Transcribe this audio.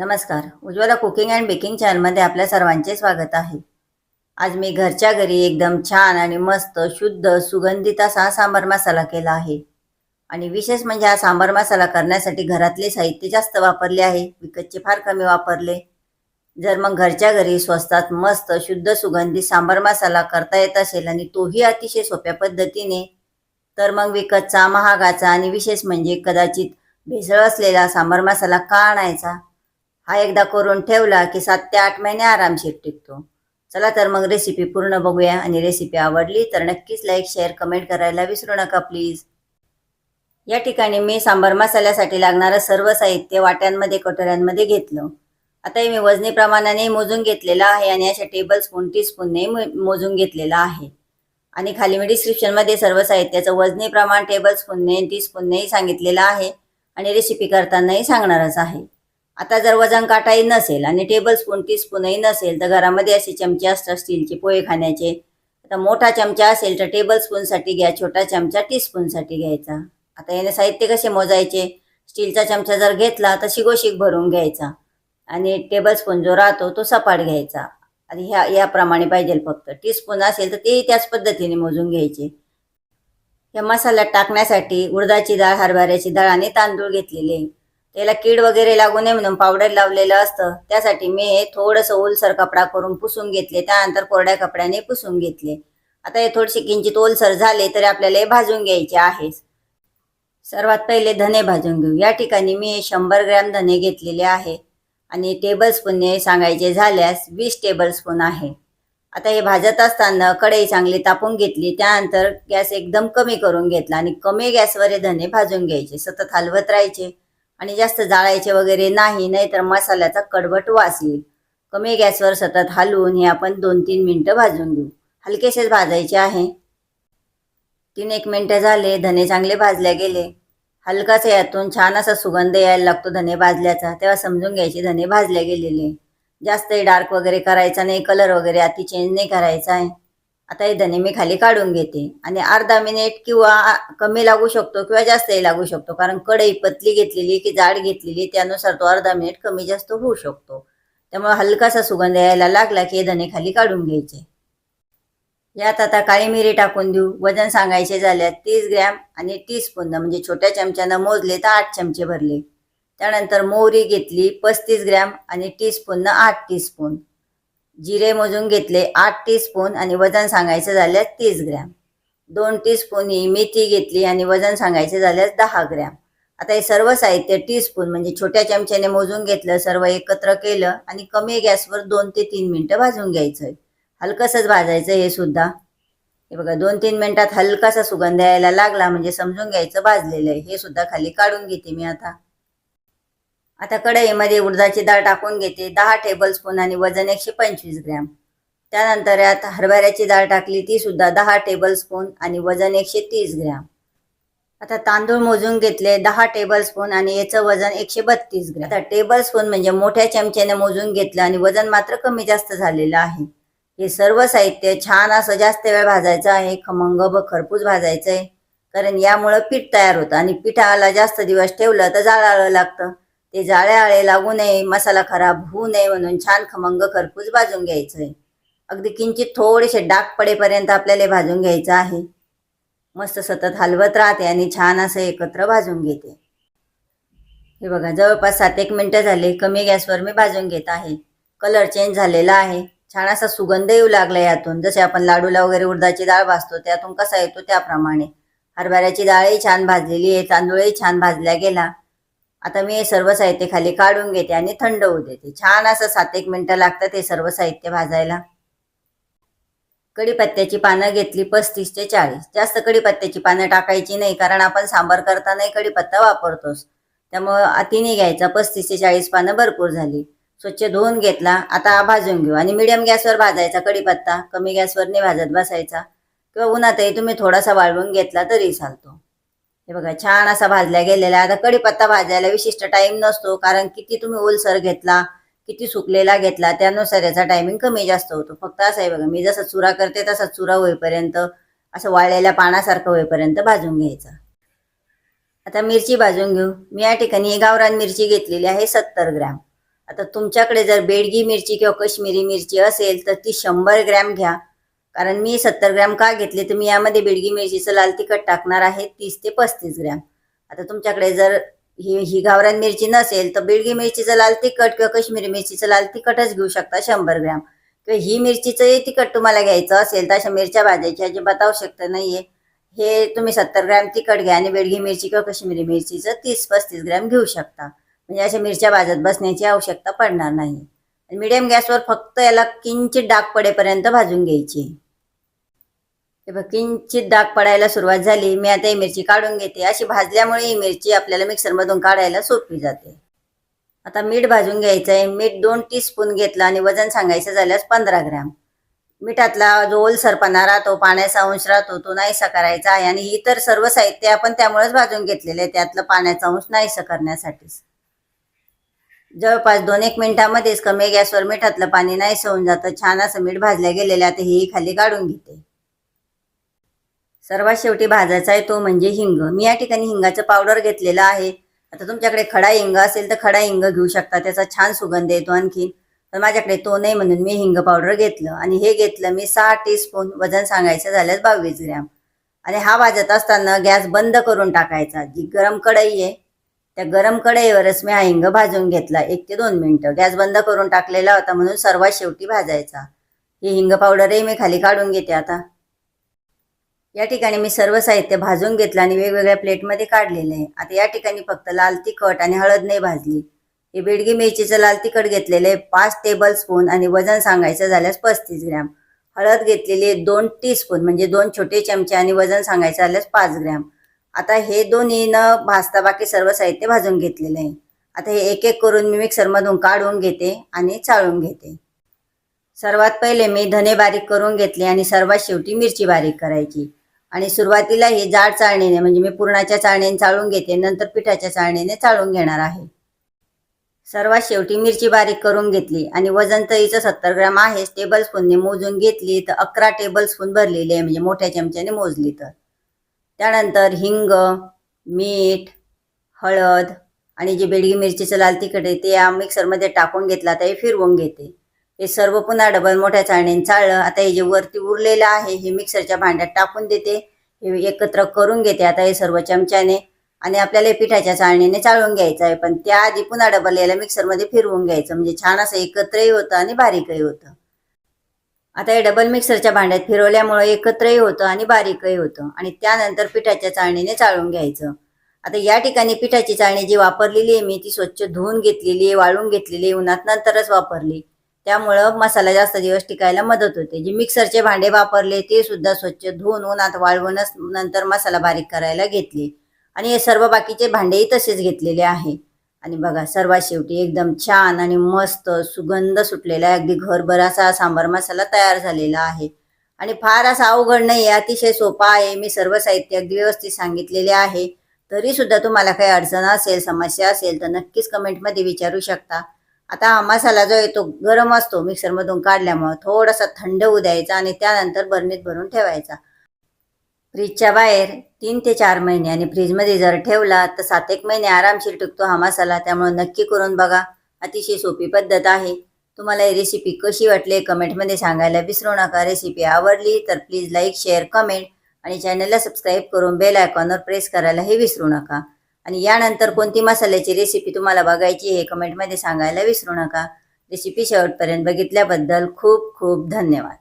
नमस्कार. Ujjwala cooking and baking चॅनलमध्ये आपल्या सर्वांचे स्वागत आहे. आज मी घरच्या घरी एकदम छान आणि मस्त शुद्ध सुगंधित असा सांबार मसाला केला आहे. आणि विशेष म्हणजे हा सांबार मसाला करण्यासाठी घरातले साहित्य जास्त वापरले आहे. विकतचे फार कमी वापरले. जर मग घरच्या घरी स्वस्तात मस्त शुद्ध सुगंधित सांबार मसाला करता येत असेल आणि तोही अतिशय सोप्या पद्धतीने तर मग विकतचा महागाचा आणि विशेष म्हणजे कदाचित भेसळ असलेला सांबार मसाला का आणायचा? हा एकदा करून ठेवला की सात ते आठ महिने आरामशीर टिकतो. चला तर मग रेसिपी पूर्ण बघूया आणि रेसिपी आवडली तर नक्कीच लाईक शेअर कमेंट करायला विसरू नका प्लीज या ठिकाणी मी सांबार मसाल्यासाठी लागणारं सर्व साहित्य वाट्यांमध्ये कटोऱ्यांमध्ये घेतलं. आता मी वजनी प्रमाणाने मोजून घेतलेलं आहे आणि अशा टेबल स्पून टीस्पूनने मोजून घेतलेलं आहे. आणि खाली मी डिस्क्रिप्शनमध्ये सर्व साहित्याचं वजनी प्रमाण टेबल स्पूनने टीस्पूननेही सांगितलेलं आहे आणि रेसिपी करतानाही सांगणारच आहे. आता जर वजन काटाही नसेल आणि टेबल स्पून टीस्पूनही नसेल तर घरामध्ये असे चमचे असतात स्टीलचे पोहे खाण्याचे. आता मोठा चमचा असेल तर टेबल स्पूनसाठी घ्या छोटा चमचा टीस्पूनसाठी घ्यायचा. आता याने साहित्य कसे मोजायचे? स्टीलचा चमचा जर घेतला तर शिगोशिक भरून घ्यायचा. आणि टेबल स्पून जो राहतो तो सपाट घ्यायचा. आणि ह्या याप्रमाणे पाहिजे फक्त. टीस्पून असेल तर तेही त्याच पद्धतीने मोजून घ्यायचे. या मसाल्यात टाकण्यासाठी उडदाची डाळ हरभऱ्याची डाळ आणि तांदूळ घेतलेले. त्याला कीड वगैरे लागू नये म्हणून पावडर लावलेलं असतं. त्यासाठी मी हे थोडंसं ओलसर कपडा करून पुसून घेतले. त्यानंतर कोरड्या कपड्याने पुसून घेतले. आता हे थोडेसे किंचित ओलसर झाले तरी आपल्याला हे भाजून घ्यायचे आहे. सर्वात पहिले धने भाजून घेऊ. या ठिकाणी मी हे शंभर ग्रॅम धने घेतलेले आहे. आणि टेबलस्पूनने सांगायचे झाल्यास वीस टेबलस्पून आहे. आता हे भाजत असताना कढई चांगली तापून घेतली. त्यानंतर गॅस एकदम कमी करून घेतला आणि कमी गॅसवर हे धने भाजून घ्यायचे. सतत हलवत राहायचे. आणि जास्त जाळायचे वगैरे नाही नाहीतर मसाल्याचा कडवट वास येईल. कमी गॅसवर सतत हलवून हे आपण दोन तीन मिनटं भाजून घेऊ. हलकेसेच भाजायचे आहे. तीन एक मिनटं झाले धने चांगले भाजले गेले. हलकाच यातून छान असा सुगंध यायला लागतो धने भाजल्याचा. तेव्हा समजून घ्यायचे धने भाजले गेलेले. जास्तही डार्क वगैरे करायचा नाही कलर वगैरे अति चेंज नाही करायचा आहे. आता हे धने मी खाली काढून घेते. आणि अर्धा मिनिट किंवा कमी लागू शकतो किंवा जास्तही लागू शकतो. कारण कढई पतली घेतलेली की जाड घेतलेली त्यानुसार तो अर्धा मिनिट कमी जास्त होऊ शकतो. त्यामुळे हलकासा सुगंध यायला लागला की हे धने खाली काढून घ्यायचे. यात आता काळी मिरी टाकून देऊ. वजन सांगायचे झाल्यास तीस ग्रॅम आणि टीस्पून म्हणजे छोट्या चमच्यानं मोजले तर आठ चमचे भरले. त्यानंतर मोहरी घेतली पस्तीस ग्रॅम आणि टीस्पूननं आठ टी स्पून जिरे मोजून घेतले आठ टीस्पून आणि वजन सांगायचं झाल्यास तीस ग्रॅम. दोन टीस्पून ही मेथी घेतली आणि वजन सांगायचं झाल्यास दहा ग्रॅम. आता हे सर्व साहित्य टीस्पून म्हणजे छोट्या चमच्याने मोजून घेतलं सर्व एकत्र केलं आणि कमी गॅसवर दोन ते तीन मिनटं भाजून घ्यायचं हलकसंच भाजायचं हे सुद्धा. हे बघा दोन तीन मिनिटात हलकासा सुगंध यायला लागला म्हणजे समजून घ्यायचं भाजलेलं आहे. हे सुद्धा खाली काढून घेते मी आता. आता कढईमध्ये उडदाची डाळ टाकून घेते. दहा टेबल स्पून आणि वजन एकशे पंचवीस ग्रॅम. त्यानंतर यात हरभऱ्याची डाळ टाकली ती सुद्धा दहा टेबल स्पून आणि वजन एकशे तीस ग्रॅम. आता तांदूळ मोजून घेतले दहा टेबल स्पून आणि याचं वजन एकशे बत्तीस ग्रॅम. आता टेबल स्पून म्हणजे मोठ्या चमच्याने मोजून घेतलं आणि वजन मात्र कमी जास्त झालेलं आहे. हे सर्व साहित्य छान असं जास्त वेळ भाजायचं आहे. खमंग व खरपूस भाजायचं आहे कारण यामुळं पीठ तयार होतं आणि पिठाला जास्त दिवस ठेवलं तर जाळावं लागतं. ते जाळे आळे लागू नये मसाला खराब होऊ नये म्हणून छान खमंग खरपूस भाजून घ्यायचं आहे अगदी किंचित थोडेसे डाग पडेपर्यंत आपल्याला भाजून घ्यायचं आहे. मस्त सतत हलवत राहते आणि छान असं एकत्र भाजून घेते. हे बघा जवळपास सात एक मिनटं झाले कमी गॅसवर मी भाजून घेत आहे. कलर चेंज झालेला आहे. छान असा सुगंध येऊ लागला यातून. जसे आपण लाडूला वगैरे उडदाची डाळ भाजतो त्यातून कसा येतो त्याप्रमाणे. हरभऱ्याची डाळही छान भाजलेली आहे तांदूळही छान भाजल्या गेला. आता मी हे सर्व साहित्य खाली काढून घेते आणि थंड होऊ देते. छान असं सात एक मिनटं लागतात हे सर्व साहित्य भाजायला. कढीपत्त्याची पानं घेतली पस्तीस ते चाळीस. जास्त कढीपत्त्याची पानं टाकायची नाही कारण आपण सांबार करतानाही कढीपत्ता वापरतोच. त्यामुळं अतिने घ्यायचा. पस्तीस ते चाळीस पानं भरपूर झाली. स्वच्छ धुवून घेतला. आता भाजून घेऊ. आणि मिडियम गॅसवर भाजायचा कढीपत्ता. कमी गॅसवर नाही भाजत बसायचा. किंवा उन्हातही तुम्ही थोडासा वाळवून घेतला तरी चालतो. हे बघा छान असा भाजल्या गेलेला आता कढीपत्ता भाजायला विशिष्ट टाइम नसतो कारण किती तुम्ही ओलसर घेतला किती सुकलेला घेतला त्यानुसार याचा टायमिंग कमी जास्त होतो. फक्त असं आहे बघा मी जसा चुरा करते तसा चुरा होईपर्यंत असं वाळलेल्या पानासारखं होईपर्यंत भाजून घ्यायचा. आता मिरची भाजून घेऊ. मी या ठिकाणी गावरान मिरची घेतलेली आहे सत्तर ग्रॅम. आता तुमच्याकडे जर बेडगी मिरची किंवा कश्मीरी मिरची असेल तर ती शंभर ग्रॅम घ्या. कारण मी सत्तर ग्रॅम का घेतले? तर मी यामध्ये बेडगी मिरचीचं लाल तिखट टाकणार आहे तीस ते पस्तीस ग्रॅम. आता तुमच्याकडे जर ही ही गावरान मिरची नसेल तर बेडगी मिरचीचं लाल तिखट किंवा कश्मीरी मिरचीचं लाल तिखटच घेऊ शकता शंभर ग्रॅम. किंवा ही मिरचीचं तिखट तुम्हाला घ्यायचं असेल तर अशा मिरच्या भाजायची अजिबात आवश्यकता नाहीये. हे तुम्ही सत्तर ग्रॅम तिखट घ्या आणि बेडगी मिरची किंवा कश्मीरी मिरचीचं तीस पस्तीस ग्रॅम घेऊ शकता. म्हणजे अशा मिरच्या भाजत बसण्याची आवश्यकता पडणार नाही. मिडियम गॅसवर फक्त याला किंचित डाग पडेपर्यंत भाजून घ्यायची. हे बघ किंचित डाग पडायला सुरुवात झाली मी आता ही मिरची काढून घेते. अशी भाजल्यामुळे ही मिरची आपल्याला मिक्सरमधून काढायला सोपी जाते. आता मीठ भाजून घ्यायचं आहे मीठ दोन टीस्पून घेतलं आणि वजन सांगायचं झाल्यास पंधरा ग्रॅम. मिठातला जो ओलसरपणा राहतो पाण्याचा अंश राहतो तो नाहीसा करायचा आहे. आणि इतर सर्व साहित्य आपण त्यामुळेच भाजून घेतलेले आहे. त्यातलं पाण्याचा अंश नाहीसा करण्यासाठीच. जवळपास दोन एक मिनिटांमध्येच कमी गॅसवर मिठातलं पाणी नाही सोडून जातं. छान असं मीठ भाजल्या गेलेलं आता हेही खाली काढून घेते. सर्वात शेवटी भाजायचा आहे तो म्हणजे हिंग. मी या ठिकाणी हिंगाचं पावडर घेतलेलं आहे. आता तुमच्याकडे खडा हिंग असेल तर खडा हिंग घेऊ शकता. त्याचा छान सुगंध येतो आणखी तर माझ्याकडे तो नाही म्हणून मी हिंग पावडर घेतलं. आणि हे घेतलं मी सहा टीस्पून वजन सांगायचं झाल्यास बावीस ग्रॅम. आणि हा भाजत असताना गॅस बंद करून टाकायचा. जी गरम कढई आहे त्या गरम कढईवरच मी हा हिंग भाजून घेतला एक ते दोन मिनटं. गॅस बंद करून टाकलेला होता म्हणून सर्वात शेवटी भाजायचा. ही हिंग पावडरही मी खाली काढून घेते आता. या ठिकाणी मी सर्व साहित्य भाजून घेतलं आणि वेगवेगळ्या प्लेटमध्ये काढलेलं. आहे आता या ठिकाणी फक्त लाल तिखट आणि हळद नाही भाजली. हे बेडगी मिरचीचं लाल तिखट घेतलेलं आहे पाच टेबल स्पून आणि वजन सांगायचं झाल्यास पस्तीस ग्रॅम. हळद घेतलेली आहे दोन टी स्पून म्हणजे दोन छोटे चमचे आणि वजन सांगायचं झाल्यास पाच ग्रॅम. आता हे दोन्हीनं भाजता बाकी सर्व साहित्य भाजून घेतलेलं आहे. आता हे एक एक करून मी मिक्सरमधून काढून घेते आणि चाळून घेते. सर्वात पहिले मी धने बारीक करून घेतले आणि सर्वात शेवटी मिरची बारीक करायची. आणि सुरुवातीला ही जाड चाळणीने म्हणजे मी पुरणाच्या चाळणीने चाळून घेते नंतर पिठाच्या चाळणीने चाळून घेणार आहे. सर्वात शेवटी मिरची बारीक करून घेतली आणि वजन तरीचं सत्तर ग्रॅम आहे टेबल स्पूनने मोजून घेतली तर अकरा टेबल स्पून भरलेली आहे म्हणजे मोठ्या चमच्याने मोजली तर. त्यानंतर हिंग मीठ हळद आणि जे बेडगी मिरचीचं लाल तिखट आहे ते या मिक्सरमध्ये टाकून घेतलं आता हे फिरवून घेते. हे सर्व पुन्हा डबल मोठ्या चाळणीने चाळलं. आता हे जे वरती उरलेलं आहे हे मिक्सरच्या भांड्यात टाकून देते. हे एकत्र करून घेते आता हे सर्व चमच्याने. आणि आपल्याला पिठाच्या चाळणीने चाळून घ्यायचं आहे. पण त्याआधी पुन्हा डबल याला मिक्सरमध्ये फिरवून घ्यायचं. म्हणजे छान असं एकत्रही होतं आणि बारीकही होतं. आता हे डबल मिक्सरच्या भांड्यात फिरवल्यामुळं एकत्रही होतं आणि बारीकही होतं. आणि त्यानंतर पिठाच्या चाळणीने चाळून घ्यायचं. आता या ठिकाणी पिठाची चाळणी जी वापरलेली आहे मी ती स्वच्छ धुवून घेतलेली आहे वाळून घेतलेली आहे उन्हात नंतरच वापरली. त्यामुळं मसाला जास्त दिवस टिकायला मदत होते. जे मिक्सरचे भांडे वापरले ते सुद्धा स्वच्छ धुवून उन्हात वाळवूनच नंतर मसाला बारीक करायला घेतली. आणि हे सर्व बाकीचे भांडेही तसेच घेतलेले आहे. आणि बघा सर्वात शेवटी एकदम छान आणि मस्त सुगंध सुटलेला आहे. अगदी घरभर असा सांबार मसाला तयार झालेला आहे. आणि फार असा अवघड नाही आहे अतिशय सोपा आहे. मी सर्व साहित्य अगदी व्यवस्थित सांगितलेले आहे. तरी सुद्धा तुम्हाला काही अडचण असेल समस्या असेल तर नक्कीच कमेंटमध्ये विचारू शकता. आता हा मसाला जो आहे तो गरम असतो मिक्सरमधून काढल्यामुळं थोडासा थंड होऊ द्यायचा आणि त्यानंतर बरणीत भरून ठेवायचा. फ्रीजच्या बाहेर तीन ते चार महिने आणि फ्रीजमध्ये जर ठेवला तर सात एक महिने आरामशीर टिकतो हा मसाला. त्यामुळे नक्की करून बघा. अतिशय सोपी पद्धत आहे. तुम्हाला ही रेसिपी कशी वाटली कमेंटमध्ये सांगायला विसरू नका. रेसिपी आवडली तर प्लीज लाईक शेअर कमेंट आणि चॅनलला सबस्क्राईब करून बेल आयकॉनवर प्रेस करायलाही विसरू नका. आणि यानंतर कोणती मसाल्याची रेसिपी तुम्हाला बघायची हे कमेंटमध्ये सांगायला विसरू नका. रेसिपी शेवटपर्यंत बघितल्याबद्दल खूप खूप धन्यवाद.